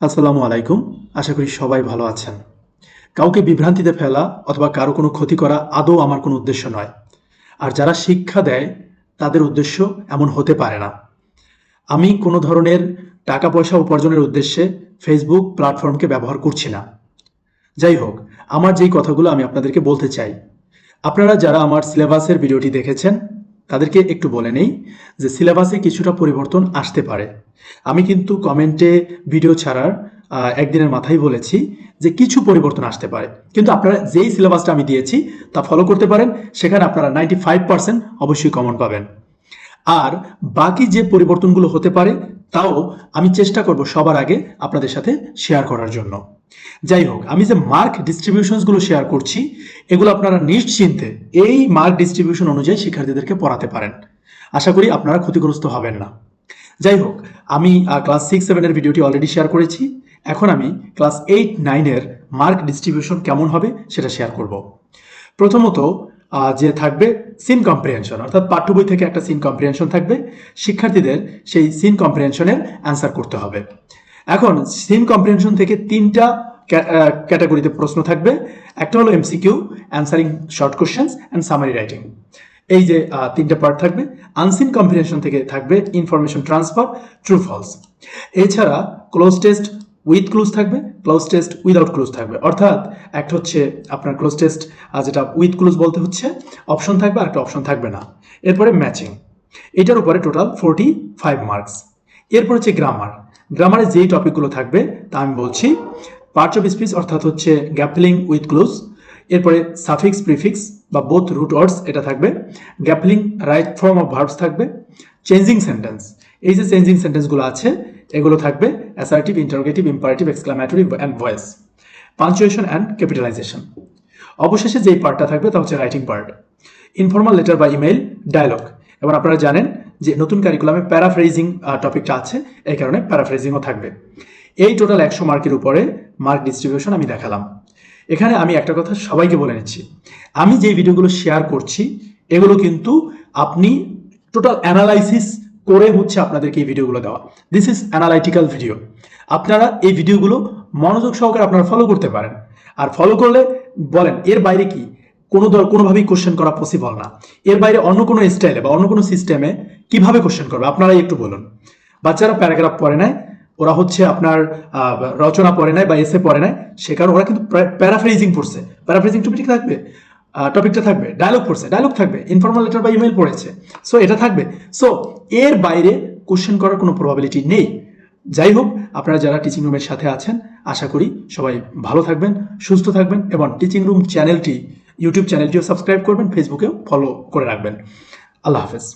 আসসালামু আলাইকুম। আশা করি সবাই ভালো আছেন। কাউকে বিভ্রান্তিতে ফেলা অথবা কারও কোনো ক্ষতি করা আদৌ আমার কোনো উদ্দেশ্য নয়। আর যারা শিক্ষা দেয়, তাদের উদ্দেশ্য এমন হতে পারে না। আমি কোনো ধরনের টাকা পয়সা উপার্জনের উদ্দেশ্যে ফেসবুক প্ল্যাটফর্মকে ব্যবহার করছি না। যাই হোক, আমার যেই কথাগুলো আমি আপনাদেরকে বলতে চাই। আপনারা যারা আমার সিলেবাসের ভিডিওটি দেখেছেন তাদেরকে একটু বলে নেই যে সিলেবাসে কিছুটা পরিবর্তন আসতে পারে। আমি কিন্তু কমেন্টে ভিডিও ছাড়ার একদিনের মাথায় বলেছি যে কিছু পরিবর্তন আসতে পারে। কিন্তু আপনারা যেই সিলেবাসটা আমি দিয়েছি তা ফলো করতে পারেন, সেখানে আপনারা নাইনটি ফাইভ পার্সেন্ট অবশ্যই কমন পাবেন। আর বাকি যে পরিবর্তনগুলো হতে পারে তাও আমি চেষ্টা করব সবার আগে আপনাদের সাথে শেয়ার করার জন্য। যাই হোক, আমি যে মার্ক ডিস্ট্রিবিউশনসগুলো শেয়ার করছি, এগুলো আপনারা নিশ্চিন্তে এই মার্ক ডিস্ট্রিবিউশন অনুযায়ী শিক্ষার্থীদেরকে পড়াতে পারেন। আশা করি আপনারা ক্ষতিগ্রস্ত হবেন না। যাই হোক, আমি ক্লাস সিক্স সেভেনের ভিডিওটি অলরেডি শেয়ার করেছি। এখন আমি ক্লাস এইট নাইনের মার্ক ডিস্ট্রিবিউশন কেমন হবে সেটা শেয়ার করব। প্রথমত যে থাকবে সিন কম্প্রিহেনশন অর্থাৎ পাঠ্য বই থেকে একটা সিন কম্প্রিহেনশন থাকবে। শিক্ষার্থীদের সেই সিন কম্প্রিহেনশনের অ্যান্সার করতে হবে। এখন সিন কম্প্রিহেনশন থেকে তিনটা ক্যাটাগরিতে প্রশ্ন থাকবে। একটা হলো MCQ answering short questions and summary writing এই যে তিনটা পার্ট থাকবে। আনসিন কম্প্রিহেনশন থেকে থাকবে ইনফরমেশন ট্রান্সফার ট্রু ফলস এছাড়া ক্লোজ টেস্ট উইথ ক্লোজ থাকবে ক্লোজ টেস্ট উইদাউট ক্লোজ থাকবে। অর্থাৎ, একটা হচ্ছে আপনার ক্লোজ টেস্ট আর যেটা উইথ ক্লোজ বলতে হচ্ছে অপশন থাকবে আর একটা অপশন থাকবে না। এরপরে ম্যাচিং এটার উপরে টোটাল ফোরটি ফাইভ মার্কস এরপর হচ্ছে গ্রামার গ্রামারে যেই টপিকগুলো থাকবে, তা আমি বলছি পার্টস অফ স্পিচ অর্থাৎ হচ্ছে গ্যাপলিং উইথ ক্লোজ এরপরে সাফিক্স প্রিফিক্স বা বোথ রুট ওয়ার্ডস এটা থাকবে gap filling right form of verbs থাকবে চেঞ্জিং সেন্টেন্স এই যে চেঞ্জিং সেন্টেন্সগুলো আছে এগুলো থাকবে assertive interrogative imperative exclamatory and voice punctuation and capitalization অবশেষে যেই পার্টটা থাকবে তা হচ্ছে রাইটিং পার্ট ইনফর্মাল লেটার বা ইমেইল ডায়লগ এবং আপনারা জানেন যে নতুন কারিকুলামে প্যারাফ্রেজিং টপিকটা আছে, এই কারণে প্যারাফ্রেজিংও থাকবে। এই টোটাল একশো মার্কের উপরে মার্ক ডিস্ট্রিবিউশন আমি দেখালাম। এখানে আমি একটা কথা সবাইকে বলে নিচ্ছি। আমি যে ভিডিওগুলো শেয়ার করছি, এগুলো কিন্তু আপনি টোটাল অ্যানালাইসিস করে হচ্ছে আপনাদেরকে এই ভিডিওগুলো দেওয়া। দিস ইজ অ্যানালাইটিক্যাল ভিডিও আপনারা এই ভিডিওগুলো মনোযোগ সহকারে আপনারা ফলো করতে পারেন। আর ফলো করলে বলেন, এর বাইরে কি? কোনো দল কোনোভাবেই কোশ্চেন করা পসিবল না। এর বাইরে অন্য কোনো স্টাইলে বা অন্য কোনো সিস্টেমে কীভাবে কোশ্চেন করবে? আপনারাই একটু বলুন। বাচ্চারা প্যারাগ্রাফ পড়ে নেয় ওরা হচ্ছে আপনার রচনা পড়ে নেয় বা এসে পড়ে নেয় সে কারণে ওরা কিন্তু প্যারাফ্রেজিং পড়ছে। প্যারাফ্রেজিং টপিক থাকবে? টপিকটা থাকবে ডায়লগ পড়ছে ডায়লগ থাকবে ইনফর্মাল লেটার বা ইমেল পড়েছে। সো এটা থাকবে। সো এর বাইরে কোশ্চেন করার কোনো প্রবাবিলিটি নেই। যাই হোক, আপনারা যারা টিচিং রুমের সাথে আছেন, আশা করি সবাই ভালো থাকবেন, সুস্থ থাকবেন এবং টিচিং রুম চ্যানেলটি ইউটিউব চ্যানেলটিও সাবস্ক্রাইব করবেন ফেসবুকেও ফলো করে রাখবেন। আল্লাহ হাফেজ।